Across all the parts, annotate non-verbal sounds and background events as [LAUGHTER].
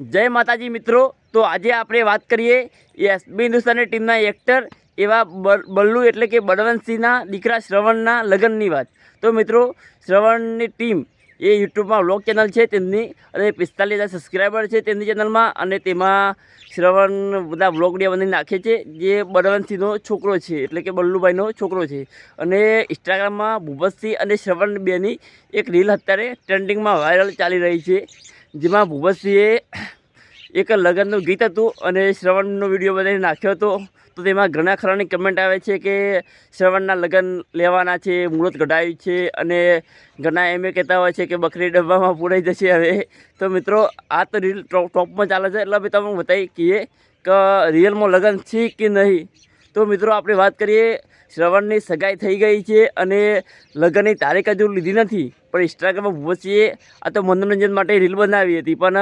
જય માતાજી મિત્રો. તો આજે આપણે વાત કરીએ એસબી હિન્દુસ્તાની ટીમના એક્ટર એવા બલ્લુ એટલે કે બળવંતસિંહના દીકરા શ્રવણના લગ્નની વાત. તો મિત્રો, શ્રવણની ટીમ એ યુટ્યુબમાં વ્લોગ ચેનલ છે તેમની અને પિસ્તાલીસ હજાર સબસ્ક્રાઈબર છે તેમની ચેનલમાં અને તેમાં શ્રવણ બધા વ્લોગ ડે બની નાખે છે જે બળવંતસિંહનો છોકરો છે, એટલે કે બલ્લુભાઈનો છોકરો છે. અને ઇન્સ્ટાગ્રામમાં ભૂપતસિંહ અને શ્રવણ બેની એક રીલ અત્યારે ટ્રેન્ડિંગમાં વાયરલ ચાલી રહી છે. જેમાં ભૂપતસિંહે એક લગ્નનું ગીત હતું અને શ્રવણનો વીડિયો બનાવી નાખ્યો હતો. તો તેમાં ઘણા ખરાની કમેન્ટ આવે છે કે શ્રવણના લગ્ન લેવાના છે, મુહૂર્ત કઢાયું છે અને ઘણા એમ કહેતા હોય છે કે બકરી ડબ્બામાં પૂરાઈ જશે હવે. તો મિત્રો, આ તો રીલ ટોપ ટોપમાં ચાલે છે. એટલે અમે તમને બતાવી કહીએ કે રિયલમાં લગ્ન છે કે નહીં? તો મિત્રો, આપણે વાત કરીએ શ્રવણની સગાઈ થઈ ગઈ છે અને લગ્નની તારીખ હજુ લીધી નથી. પણ ઇન્સ્ટાગ્રામમાં ભૂપતસિંહે આ તો મનોરંજન માટે રીલ બનાવી હતી. પણ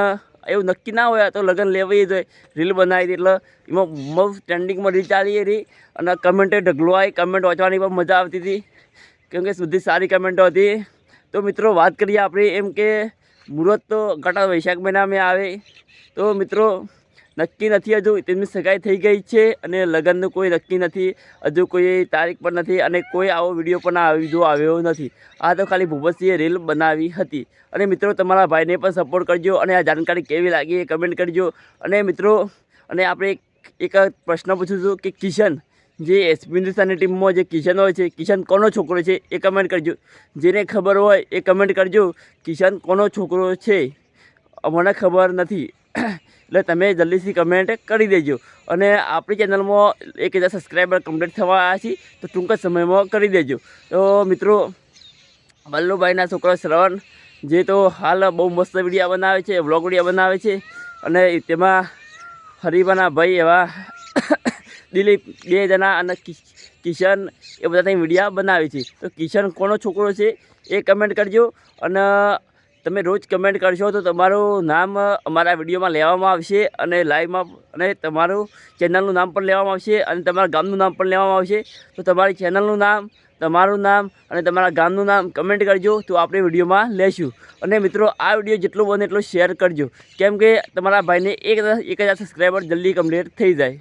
એવું નક્કી ના હોય તો લગ્ન લેવાઈ જ હોય રીલ બનાવી હતી. એટલે એમાં બહુ ટ્રેન્ડિંગમાં રીલ ચાલી હતી અને કમેન્ટે ઢગલો આવી. કમેન્ટ વાંચવાની પણ મજા આવતી હતી. કેમ કે સુધી સારી કમેન્ટો હતી. તો મિત્રો, વાત કરીએ આપણે એમ કે મુહૂર્ત તો ઘટા વૈશાખ મહિનામાં આવે. તો મિત્રો નક્કી નથી હજુ, તેમની સગાઈ થઈ ગઈ છે અને લગ્નનું કોઈ નક્કી નથી, હજુ કોઈ તારીખ પણ નથી અને કોઈ આવો વીડિયો પણ વીડિયો આવ્યો નથી. આ તો ખાલી ભૂપતસિંહે રીલ બનાવી હતી. અને મિત્રો, તમારા ભાઈને પણ સપોર્ટ કરજો અને આ જાણકારી કેવી લાગી એ કમેન્ટ કરજો. અને મિત્રો, અને આપણે એક એક પ્રશ્ન પૂછું છું કે કિશન, જે એસપી હિન્દુસ્તાનની ટીમમાં જે કિશન હોય છે, કિશન કોનો છોકરો છે એ કમેન્ટ કરજો. જેને ખબર હોય એ કમેન્ટ કરજો. કિશન કોનો છોકરો છે? મને ખબર નથી. એટલે તમે જલ્દીથી કમેન્ટ કરી દેજો. અને આપણી ચેનલમાં એક હજાર સબસ્ક્રાઈબર કમ્પ્લીટ થવા આવ્યા છે, તો ટૂંક જ સમયમાં કરી દેજો. તો મિત્રો વલ્લુભાઈના છોકરો શ્રવણ, જે તો હાલ બહુ મસ્ત વિડીયા બનાવે છે વ્લોગ વિડીયા બનાવે છે, અને તેમાં હરિભાના ભાઈ એવા [COUGHS] દિલીપ, બે જણા અને કિશન એ બધા ત્યાં વિડીયા બનાવે છે. તો કિશન કોનો છોકરો છે એ કમેન્ટ કરજો. અને તમે રોજ કમેન્ટ કરશો તો તમારું નામ અમારા વિડીયોમાં લેવામાં આવશે અને લાઈવમાં અને તમારું ચેનલનું નામ પણ લેવામાં આવશે અને તમારા ગામનું નામ પણ લેવામાં આવશે. તો તમારી ચેનલનું નામ, તમારું નામ અને તમારા ગામનું નામ કમેન્ટ કરજો તો આપણે વિડીયોમાં લેશું. અને મિત્રો, આ વીડિયો જેટલો બને એટલો શેર કરજો. કેમ કે તમારા ભાઈને એક હજાર એક હજાર સબસ્ક્રાઈબર જલ્દી કમ્પ્લીટ થઈ જાય.